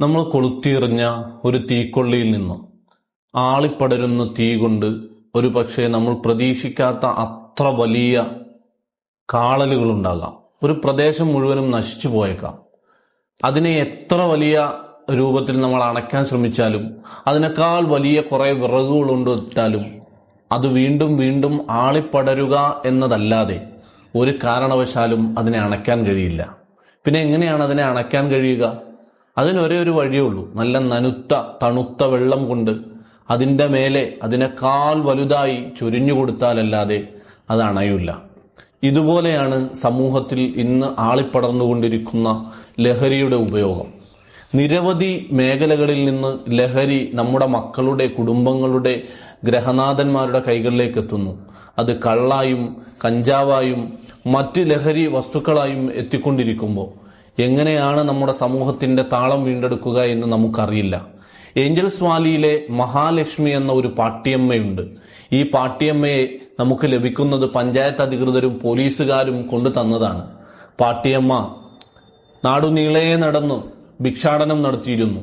നമ്മൾ കൊളുത്തിയെറിഞ്ഞ ഒരു തീക്കൊള്ളിയിൽ നിന്നും ആളിപ്പടരുന്ന തീ കൊണ്ട് ഒരു പക്ഷേ നമ്മൾ പ്രതീക്ഷിക്കാത്ത അത്ര വലിയ കാളലുകൾ ഉണ്ടാകാം ഒരു പ്രദേശം മുഴുവനും നശിച്ചു പോയേക്കാം. അതിനെ എത്ര വലിയ രൂപത്തിൽ നമ്മൾ അണയ്ക്കാൻ ശ്രമിച്ചാലും അതിനേക്കാൾ വലിയ കുറേ വിറകുകൾ ഉണ്ടിട്ടാലും അത് വീണ്ടും വീണ്ടും ആളിപ്പടരുക എന്നതല്ലാതെ ഒരു കാരണവശാലും അതിനെ അണയ്ക്കാൻ കഴിയില്ല. പിന്നെ എങ്ങനെയാണ് അതിനെ അണയ്ക്കാൻ കഴിയുക? അതിന് ഒരേ ഒരു വഴിയേ ഉള്ളൂ. നല്ല നനുത്ത തണുത്ത വെള്ളം കൊണ്ട് അതിന്റെ മേലെ അതിനേക്കാൾ വലുതായി ചൊരിഞ്ഞു കൊടുത്താലല്ലാതെ അത് അണയില്ല ഇതുപോലെയാണ് സമൂഹത്തിൽ ഇന്ന് ആളിപ്പടർന്നുകൊണ്ടിരിക്കുന്ന ലഹരിയുടെ ഉപയോഗം. നിരവധി മേഖലകളിൽ നിന്ന് ലഹരി നമ്മുടെ മക്കളുടെ കുടുംബങ്ങളുടെ ഗ്രഹനാഥന്മാരുടെ കൈകളിലേക്ക് എത്തുന്നു അത് കള്ളായും കഞ്ചാവായും മറ്റ് ലഹരി വസ്തുക്കളായും എത്തിക്കൊണ്ടിരിക്കുമ്പോൾ എങ്ങനെയാണ് നമ്മുടെ സമൂഹത്തിന്റെ താളം വീണ്ടെടുക്കുക എന്ന് നമുക്കറിയില്ല. ഏഞ്ചൽസ് വാലിയിലെ മഹാലക്ഷ്മി എന്ന ഒരു പാട്ടിയമ്മയുണ്ട് ഈ പാട്ടിയമ്മയെ നമുക്ക് ലഭിക്കുന്നത് പഞ്ചായത്ത് അധികൃതരും പോലീസുകാരും കൊണ്ടു തന്നതാണ്. പാട്ടിയമ്മ നാടുനീളെ നടന്ന് ഭിക്ഷാടനം നടത്തിയിരുന്നു.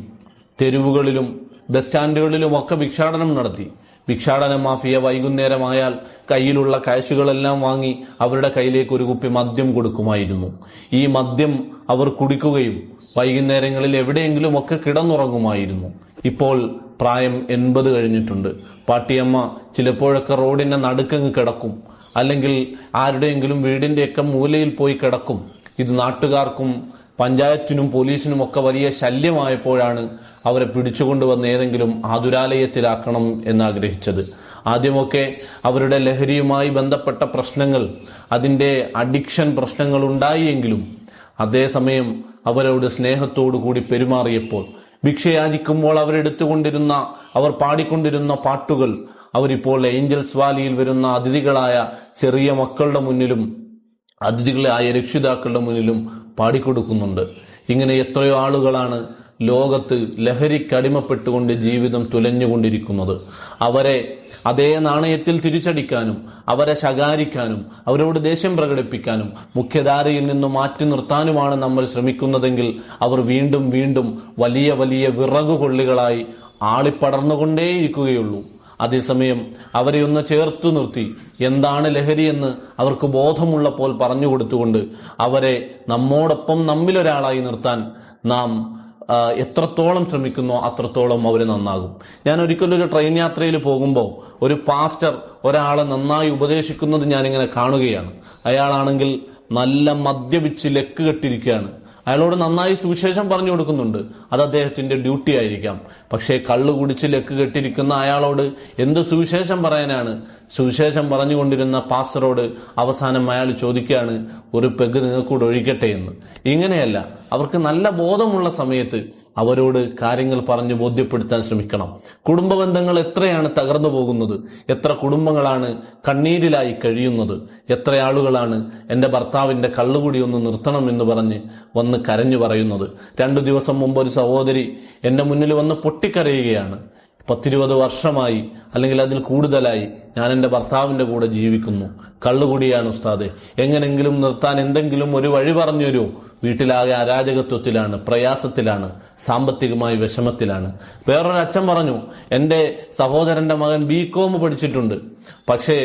തെരുവുകളിലും ബസ് സ്റ്റാൻഡുകളിലും ഒക്കെ ഭിക്ഷാടനം നടത്തി. ഭിക്ഷാടന മാഫിയ വൈകുന്നേരമായാൽ കയ്യിലുള്ള കാശുകളെല്ലാം വാങ്ങി അവരുടെ കയ്യിലേക്ക് ഒരു കുപ്പി മദ്യം കൊടുക്കുമായിരുന്നു. ഈ മദ്യം അവർ കുടിക്കുകയും വൈകുന്നേരങ്ങളിൽ എവിടെയെങ്കിലും ഒക്കെ കിടന്നുറങ്ങുമായിരുന്നു. ഇപ്പോൾ പ്രായം എൺപത് കഴിഞ്ഞിട്ടുണ്ട്. പാട്ടിയമ്മ ചിലപ്പോഴൊക്കെ റോഡിന്റെ നടുക്കങ്ങ് കിടക്കും. അല്ലെങ്കിൽ ആരുടെയെങ്കിലും വീടിന്റെയൊക്കെ മൂലയിൽ പോയി കിടക്കും. ഇത് നാട്ടുകാർക്കും പഞ്ചായത്തിനും പോലീസിനും ഒക്കെ വലിയ ശല്യമായപ്പോഴാണ് അവരെ പിടിച്ചുകൊണ്ടുവന്ന ഏതെങ്കിലും ആതുരാലയത്തിലാക്കണം എന്നാഗ്രഹിച്ചത്. ആദ്യമൊക്കെ അവരുടെ ലഹരിയുമായി ബന്ധപ്പെട്ട പ്രശ്നങ്ങൾ അതിന്റെ അഡിക്ഷൻ പ്രശ്നങ്ങൾ ഉണ്ടായിയെങ്കിലും അതേസമയം അവരോട് സ്നേഹത്തോടു കൂടി പെരുമാറിയപ്പോൾ ഭിക്ഷയാചിക്കുമ്പോൾ അവരെടുത്തുകൊണ്ടിരുന്ന അവർ പാടിക്കൊണ്ടിരുന്ന പാട്ടുകൾ അവരിപ്പോൾ ഏഞ്ചൽസ് വാലിയിൽ വരുന്ന അതിഥികളായ ചെറിയ മക്കളുടെ മുന്നിലും അതിഥികളായ രക്ഷിതാക്കളുടെ മുന്നിലും പാടിക്കൊടുക്കുന്നുണ്ട്. ഇങ്ങനെ എത്രയോ ആളുകളാണ് ലോകത്ത് ലഹരിക്കടിമപ്പെട്ടുകൊണ്ട് ജീവിതം തുലഞ്ഞുകൊണ്ടിരിക്കുന്നത്. അവരെ അതേ നാണയത്തിൽ തിരിച്ചടിക്കാനും അവരെ ശകാരിക്കാനും അവരോട് ദേഷ്യം പ്രകടിപ്പിക്കാനും മുഖ്യധാരയിൽ നിന്നും മാറ്റി നിർത്താനുമാണ് നമ്മൾ ശ്രമിക്കുന്നതെങ്കിൽ അവർ വീണ്ടും വീണ്ടും വലിയ വലിയ വിറകുകൊള്ളികളായി ആളിപ്പടർന്നുകൊണ്ടേയിരിക്കുകയുള്ളൂ. അതേസമയം അവരെ ഒന്ന് ചേർത്തു നിർത്തി. എന്താണ് ലഹരിയെന്ന് അവർക്ക് ബോധമുള്ളപ്പോൾ പറഞ്ഞു കൊടുത്തുകൊണ്ട് അവരെ നമ്മോടൊപ്പം നമ്മിലൊരാളായി നിർത്താൻ നാം എത്രത്തോളം ശ്രമിക്കുന്നോ അത്രത്തോളം അവർ നന്നാകും. ഞാൻ ഒരിക്കലും ഒരു ട്രെയിൻ യാത്രയിൽ പോകുമ്പോൾ ഒരു പാസ്റ്റർ ഒരാളെ നന്നായി ഉപദേശിക്കുന്നത് ഞാനിങ്ങനെ കാണുകയാണ്. അയാളാണെങ്കിൽ നല്ല മദ്യപിച്ച് ലെക്ക് കെട്ടിരിക്കുകയാണ്. അയാളോട് നന്നായി സുവിശേഷം പറഞ്ഞു കൊടുക്കുന്നുണ്ട്. അത് അദ്ദേഹത്തിന്റെ ഡ്യൂട്ടി ആയിരിക്കാം. പക്ഷേ കള്ളു കുടിച്ച് ലെക്ക് കെട്ടിരിക്കുന്ന അയാളോട് എന്ത് സുവിശേഷം പറയാനാണ്? സുവിശേഷം പറഞ്ഞുകൊണ്ടിരുന്ന പാസ്റ്ററോട് അവസാനം അയാൾ ചോദിക്കുകയാണ് ഒരു പെഗ് നിങ്ങൾക്കൂടെ ഒഴിക്കട്ടെ എന്ന്. ഇങ്ങനെയല്ല. അവർക്ക് നല്ല ബോധമുള്ള സമയത്ത് അവരോട് കാര്യങ്ങൾ പറഞ്ഞ് ബോധ്യപ്പെടുത്താൻ ശ്രമിക്കണം. കുടുംബ ബന്ധങ്ങൾ എത്രയാണ് തകർന്നു പോകുന്നത്? എത്ര കുടുംബങ്ങളാണ് കണ്ണീരിലായി കഴിയുന്നത്? എത്ര ആളുകളാണ് എന്റെ ഭർത്താവിന്റെ കള്ളുകൂടി ഒന്ന് നിർത്തണം എന്ന് പറഞ്ഞ് വന്ന് കരഞ്ഞു പറയുന്നത്? രണ്ടു ദിവസം മുമ്പ് ഒരു സഹോദരി എന്റെ മുന്നിൽ വന്ന് പൊട്ടിക്കരയുകയാണ്. പത്തിരുപത് വർഷമായി അല്ലെങ്കിൽ അതിൽ കൂടുതലായി ഞാൻ എന്റെ ഭർത്താവിന്റെ കൂടെ ജീവിക്കുന്നു. കള്ളുകുടിയാണ് ഉസ്താദെ. എങ്ങനെങ്കിലും നിർത്താൻ എന്തെങ്കിലും ഒരു വഴി പറഞ്ഞു തരുമോ? വീട്ടിലാകെ അരാജകത്വത്തിലാണ് പ്രയാസത്തിലാണ് സാമ്പത്തികമായി വിഷമത്തിലാണ്. വേറൊരു അച്ഛൻ പറഞ്ഞു എന്റെ സഹോദരന്റെ മകൻ ബി കോം പഠിച്ചിട്ടുണ്ട്. പക്ഷേ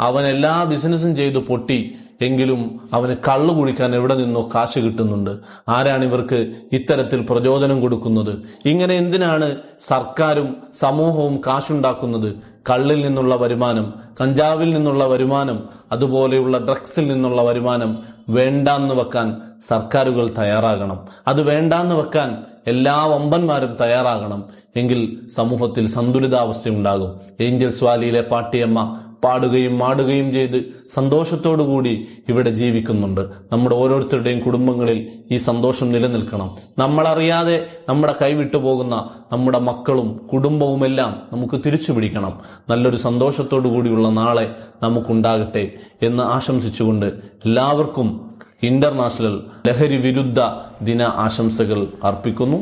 അവൻ എല്ലാ ബിസിനസ്സും ചെയ്തു പൊട്ടി. എങ്കിലും അവന് കള്ളു കുടിക്കാൻ എവിടെ നിന്നോ കാശ് കിട്ടുന്നുണ്ട്. ആരാണ് ഇവർക്ക് ഇത്തരത്തിൽ പ്രചോദനം കൊടുക്കുന്നത്? ഇങ്ങനെ എന്തിനാണ് സർക്കാരും സമൂഹവും കാശുണ്ടാക്കുന്നത്? കള്ളിൽ നിന്നുള്ള വരുമാനം കഞ്ചാവിൽ നിന്നുള്ള വരുമാനം അതുപോലെയുള്ള ഡ്രഗ്സിൽ നിന്നുള്ള വരുമാനം വേണ്ടാന്ന് വെക്കാൻ സർക്കാരുകൾ തയ്യാറാകണം. അത് വേണ്ടാന്ന് വെക്കാൻ എല്ലാ വമ്പന്മാരും തയ്യാറാകണം. എങ്കിൽ സമൂഹത്തിൽ സന്തുലിതാവസ്ഥയുണ്ടാകും. ഏഞ്ചൽ സ്വാലിയിലെ വാലിയിലെ പാട്ടിയമ്മ പാടുകയും മാടുകയും ചെയ്ത് സന്തോഷത്തോടുകൂടി ഇവിടെ ജീവിക്കുന്നുണ്ട്. നമ്മുടെ ഓരോരുത്തരുടെയും കുടുംബങ്ങളിൽ ഈ സന്തോഷം നിലനിൽക്കണം. നമ്മളറിയാതെ നമ്മുടെ കൈവിട്ടു പോകുന്ന നമ്മുടെ മക്കളും കുടുംബവുമെല്ലാം നമുക്ക് തിരിച്ചു പിടിക്കണം. നല്ലൊരു സന്തോഷത്തോടു കൂടിയുള്ള നാളെ നമുക്കുണ്ടാകട്ടെ എന്ന് ആശംസിച്ചുകൊണ്ട് എല്ലാവർക്കും ഇന്റർനാഷണൽ ലഹരി വിരുദ്ധ ദിന ആശംസകൾ അർപ്പിക്കുന്നു.